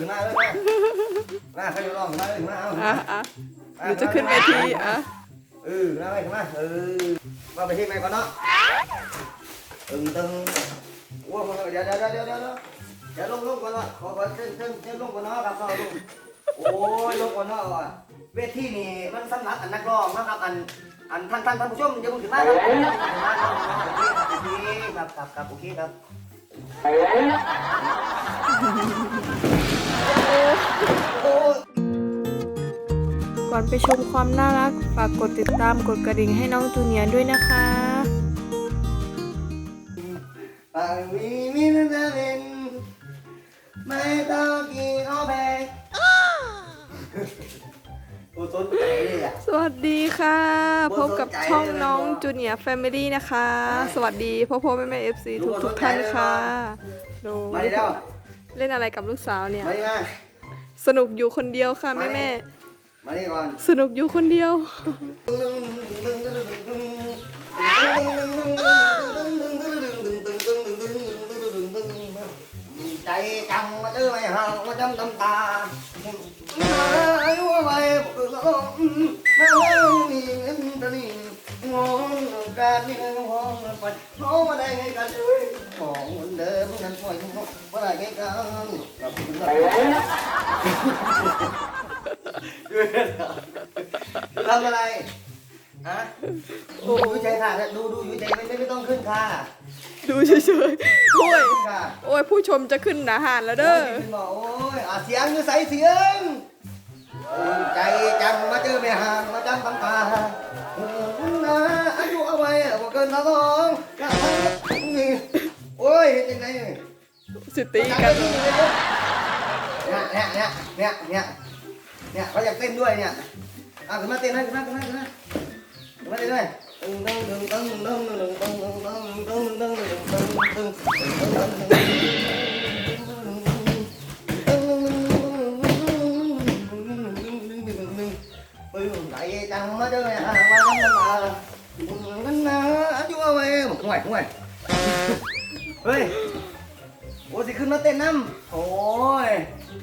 ถึงหน้าเลยหน้าใครจะลองหน้าถึงหน้าเอาอะอะหนูจะขึ้นเวทีอะเออหน้าไปถึงหน้าเออมาไปที่ไหนก่อนเนาะตึงตึงว้าวเดี๋ยวเดี๋ยวเดี๋ยวเดี๋ยวเดี๋ยวลงลงก่อนเนาะขอขอเส้นเส้นเส้นลงก่อนเนาะครับเนาะลงโอ้ยลงก่อนเนาะเวทีนี่มันสำหรับอันนักร้องนะครับอันอันท่านท่านท่านผู้ชมอย่าเพิ่งถึงมากครับครับครับโอเคครับ ก่อนไปชมความน่ารัก ฝากกดติดตามกดกระดิ่งให้น้องจูเนียร์ด้วยนะคะปากมีมีนาเวนไม่ต้องกินเอาไปโอ้สนใจสวัสดีค่ะ พบกับช่องน้องจูเนียร์แฟมิลี่นะคะ สวัสดีพ่อพ่อแม่แม่เอฟซีทุกทุกท่านค่ะ ดูมาดีแล้ว เล่นอะไรกับลูกสาวเนี่ย มาดิมาสนุกอยู่คนเดียวค่ะแม่แม่มาก่อนสนุกอยู่คนเดียว ใจจัมาเจอไม่ห่างมาจำตำตาไม่รู้ว่าไปบอกเลยว่าไม่รู้ว่ามีเงินตะนี่ มองการที่เรามองมันไปมองมาได้ไงกันของเหมือนเดิมนั้นปล่อยมองมาได้ไงกันกับคุณเราทำอะไรฮะดูใจค่ะดูดูอยู่ใจไม่ไม่ต้องขึ้นค่ะดูเฉยๆโอ้ยโอ้ยผู้ชมจะขึ้นหนาหานแล้วเด้อโอ้ยเสียงอยู่ใสเสียงใจจังมาเจอแม่หางมาจังทำตา กินแล้วน้องโอ้ยเห็นยังไงสิตีกันเนี่ยเนี่ยเนี่ยเนี่ยเนี่ยเนี่ยเขาอยากเต้นด้วยเนี่ยอ่ะขึ้นมาเต้นให้ขึ้นมาขึ้นมาขึ้นมาขึ้นมาเต้นด้วยตึงตึงตึงตึงตึงตึงตึงตึงตึงตึงตึงตึงตึงตึงตึง กงวยเฮ้ยโอ้สิขึ้นมาเต้นน้ำโอ้ย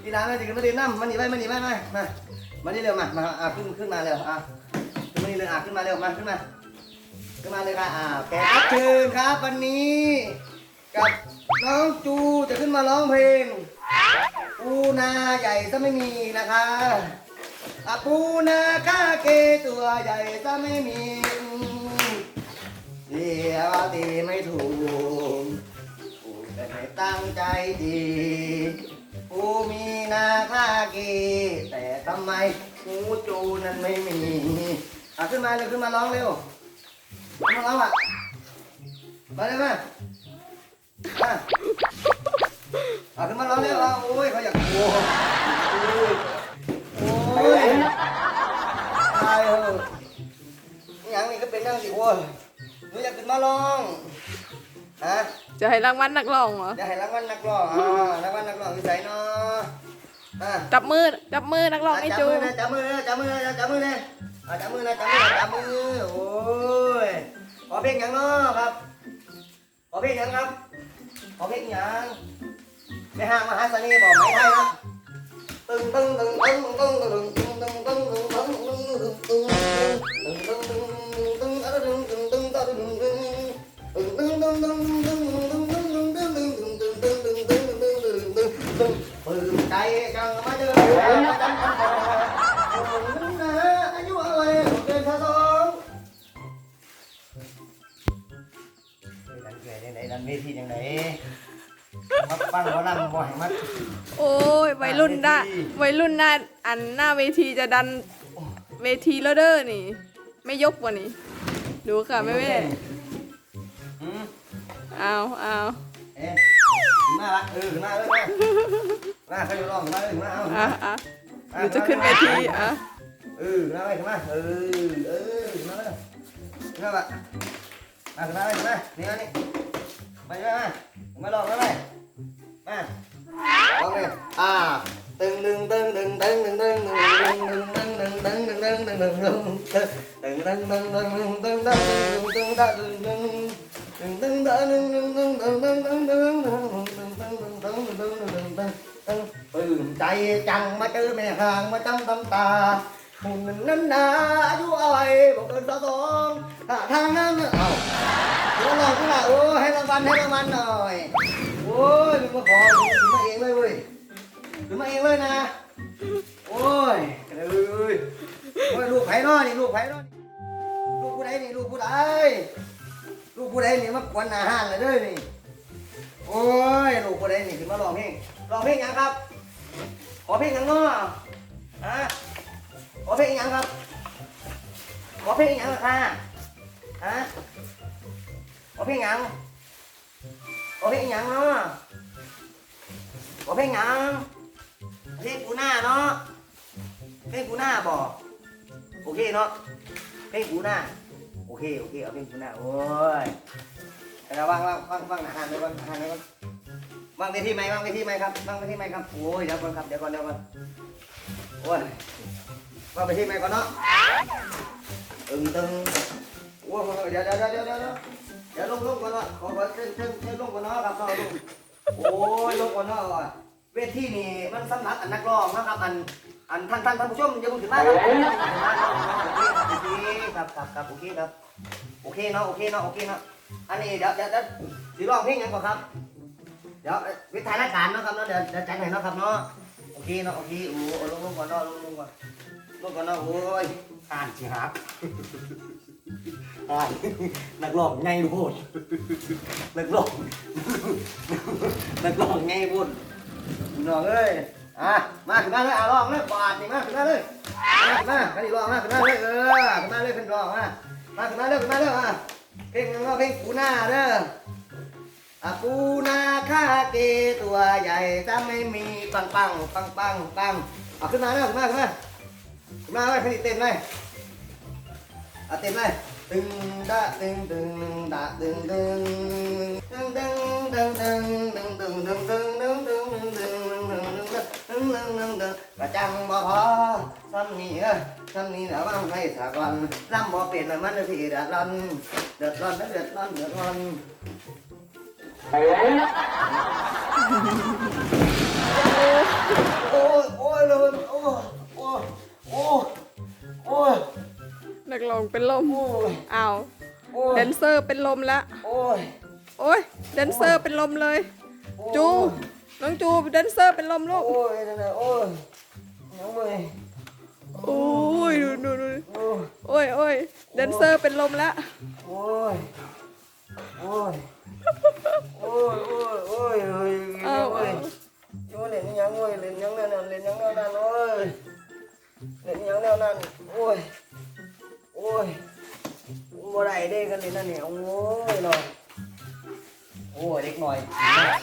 ทีร้านเลยสิขึ้นมาเต้นน้ำมันหนีไปมันหนีไปมามามานี่เร็วมามาอะขึ้นขึ้นมาเร็วอะขึ้นมานี่เลยอะขึ้นมาเร็วมาขึ้นมาขึ้นมาเลยค่ะอ่าแขกรับเชิญครับวันนี้กับน้องจูจะขึ้นมาร้องเพลงปูนาใหญ่ถ้าไม่มีนะคะอาปูนาคาเกตัวใหญ่ถ้าไม่มี ดียวตีไม่ถูกพูดแต่ไม่ตั้งใจดีผู้มีนาคากีแต่ทำไมกูจูนั้นไม่มีอ่ขึ้นมาเร็วขึ้นมาร้องเร็วมาร้องอะมาเลยมามาอ่ขึ้นมาร้องเร็วอ่โอ้ยเขาอยากโอ้ยโอ้ยตายเหอะยังนี่ก็เป็นนั่งสิโว้ยูอยากขึ้นมาลองฮะจะให้รางวัลนักร้องเหรอจะให้รางวัลนักร้องอ่ารางวัลนักร้องอยู่ไเนาะจับมือ จับมือนักร้องไอ้จู จับมือจับมือจับมือจับมือเนะจับมือนะจับมือจับมือโอ้ยขอเพลงยังเนาะครับ ขอเพลงยังครับ ขอเพลงยังไม่ห้างมหาเสน่ห์บอกไม่ได้ครับตึ้งตึ้งตึ้งตึงตึงตึ้ง ปั้นบ่ลั่นบ่ให้มันโอ้ยวัยรุ่นน่ะวัยรุ่นน่ะอันหน้าเวทีจะดันเวทีแล้เดอร์นี่ ไม่ยกกว่านี้ดูค่ะแม่แม่อืเอาเอาเอ๊ะหน้าละเออหน้าเออหน้าหน้าเคร้องหน้าเออหน้าเอาอะอะหนูจะขึ้นเวทีอะเออหน้าไปถึงหน้าเออเออหน้าเลยหน้าละหน้าขึ้นมาเลยขึ้นมานี่นี่ไปไปไป จจังมาเจอแม่ห่างมาจังตำตาหุ่นนั้นนาอายุอ่อยบอกเกินสะสองท่าทางนั้นเอ้าหัวลอกนี่ล่ะโอ้ให้รางวัลให้รางวัลหน่อยโอ้ยมึงมาขอถึงมาเองเลยเว้ยถึงมาเองเลยนะโอ้ยเอ้ยโอ้ยลูกไผ่น้อนี่ลูกไผ่น้อนี่ลูกผู้ใดนี่ลูกผู้ใดลูกผู้ใดนี่มากวนอาหารเลยเด้อนี่โอ้ยลูกผู้ใดนี่ถึงมาร้องเพลงร้องเพลงยังครับ ขอเพลงยังเนาะฮะขอเพลงยังครับ ขอเพลงยังล่ะค่ะฮะขอเพลงยังขอเพลงยังเนาะขอเพลงยังเพลงกูหน้าเนาะเพลงกูหน้าบอกโอเคเนาะเพลงกูหน้าโอเคโอเคเอาเพลงกูหน้าโอ้ยแต่ว่างว่างว่างว่างหนาหันเลยว่างหนาหันเลย ว่างว่างไปที่ไหมว่างไปที่ไหมครับว่างไปที่ไหมครับโอ้ยเดี๋ยวก่อนครับเดี๋ยวก่อนเดี๋ยวก่อนโอ้ยว่างไปที่ไหมก่อนเนาะตึงตึงโอ้ยเดี๋ยวเดี๋ยวเดี๋ยวเดี๋ยวเดี๋ยวเดี๋ยวลงลงก่อนเนาะขอขอเชิญเชิญเชิญลงก่อนเนาะครับเนาะลงโอ้ยลงก่อนเนาะเวทีนี่มันสำหรับอันนักร้องนะครับอันอันท่านท่านท่านผู้ชมอย่าเพิ่งถึงมากครับโอเคครับครับครับโอเคครับโอเคเนาะโอเคเนาะโอเคเนาะอันนี้เดี๋ยวเดี๋ยวเดี๋ยวสิร้องเพลงยังก่อนครับ ดี๋ยววิทยาการเนาะครับเนาะเดี๋ยวเดี๋ยวจัดให้เนาะครับเนาะโอเคเนาะโอเคโอ้โหลงลงก่อนเนาะลงลงก่อนลงก่อนเนาะโอ้ยอ่านสิครับอ่านนักร้องไงโพูดนักร้องนักร้องไงพูดน้องเอ้ยอะมาขึ้นมาเลยอะลองเลยบาดนี่มาขึ้นมาเลยมาขึ้นมาขึ้นลองมาขึ้นมาเลยเออขึ้นมาเลยขึ้นลองมามาขึ้นมาเลยขึ้นมาเลยอะเพลงนึงก็เพลงปูนาเด้อ ปูนาคาเกตัวใหญ่จะไม่มีปังปังปังปังปังอะขึ้นมาเลยขึ้นมาขึ้นมาขึ้นมาเลยขึ้นเต้นเลยอะเต้นเลยตึงดะตึงตึงดะตึงตึงตึงตึงตึงตึงตึงตึงตึงตึงตึงตึงตึงตึงตึงตึงตึงตึงตึงกระจังบ่พอซ้ำนี่เอ้ยซ้ำนี่แล้วมันให้สากลลำบ่เป็นมันที่เดือดร้อนเดือดร้อนเดือดร้อนเดือดร้อน โอ้ยโอ้ยเลยโอ้ยโอ้ยโอ้ยโอ้ยนักร้องเป็นลมอ้าวแดนเซอร์เป็นลมละโอ้ยโอ้ยแดนเซอร์เป็นลมเลย จู น้องจูแดนเซอร์เป็นลมลูกโอ้ยนโอ้ยน้องเมย์โอ้ยดูดูดูโอ้ยโอ้ยโอ้ยแดนเซอร์เป็นลมละโอ้ยโอ้ย โอ้ยโอ้ยโอ้ยโอ้ยเอาโอ้เอยู่เล่นยังโอ้ยเล่นยังแนวนั้นเล่นยังแนวนั้นโอ้ยเล่นยังแนวนั้นโอ้ยโอ้ยบ่ได้เด้กันเลยนั่นเนี่ยโอ้ยหน่อยโอ้ยเด็กหน่อย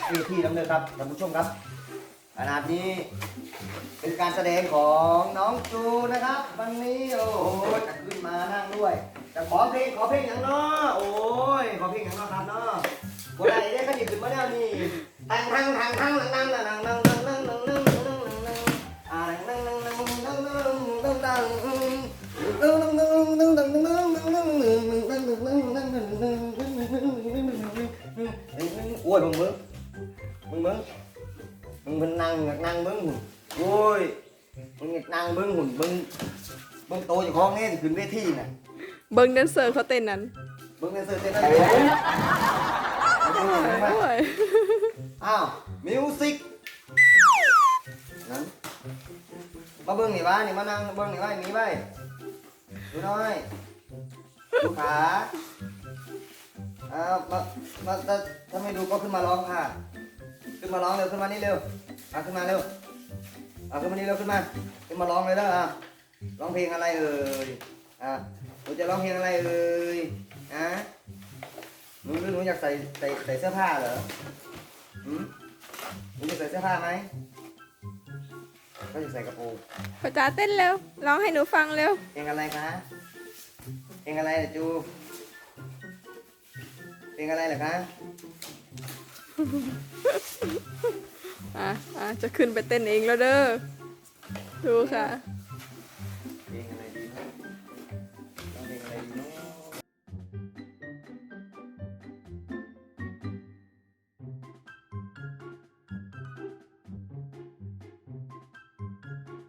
ที่ที่ดำเนินครับท่านผู้ชมครับขนาดนี้เป็นการแสดงของน้องจูนะครับ วันนี้โอ้โหจะขึ้นมานั่งด้วยจะขอเพลงขอเพลงอย่างเนาะโอ้ยขอเพลงอย่างเนาะครับเนาะ บนไหนได้ขยิบขึ้นมาแล้วนี่ทางทางทางทางนั่งนั่งนั่งนั่งนั่งนั่งนั่งนั่งนั่งนั่งนั่งอ่านั่งนั่งนั่งนั่งนั่งนั่งนั่งนั่งโอ้ยมึงมึงมึงมึงมึงเป็นนั่งนั่งเบิ้งหุ่นโอ้ยมึงนั่งเบิ้งหุ่นเบิ้งเบิ้งโตอยู่ของนี่ขึ้นเวทีน่ะเบิ้งแดนเซอร์เขาเต้นนั้นเบิ้งนเสื้อเต้นอะ ไรโอ้ยอ้าวมิวสิกนั้นมาเบิ้งนี่บ้านี่มานั่งเบิ้งนี่บ้านี่ไปดูหน่อยดูขาอ่าวมามาถ้าถ้าไม่ดูก็ขึ้นมาร้องค่ะ ขึ้นมาร้องเร็วขึ้นมานี่เร็วอะขึ้นมาเร็วอะขึ้นมานี่เร็วขึ้นมาขึ้นมาร้องเลยเด้ออะร้องเพลงอะไรเอ่ยอะหนูจะร้องเพลงอะไรเอ่ยอะ หนูหรือหนูอยากใส่ใส่ใส่เสื้อผ้าเหรอหืมหนูจะใส่เสื้อผ้าไหมก็จะใส่กระโปรงพ่อจ๋าเต้นเร็วร้องให้หนูฟังเร็วเพลงอะไรคะเพลงอะไรเนี่ยจูเพลงอะไรเหรอคะอะอะจะขึ้นไปเต้นเองแล้วเด้อดูค่ะ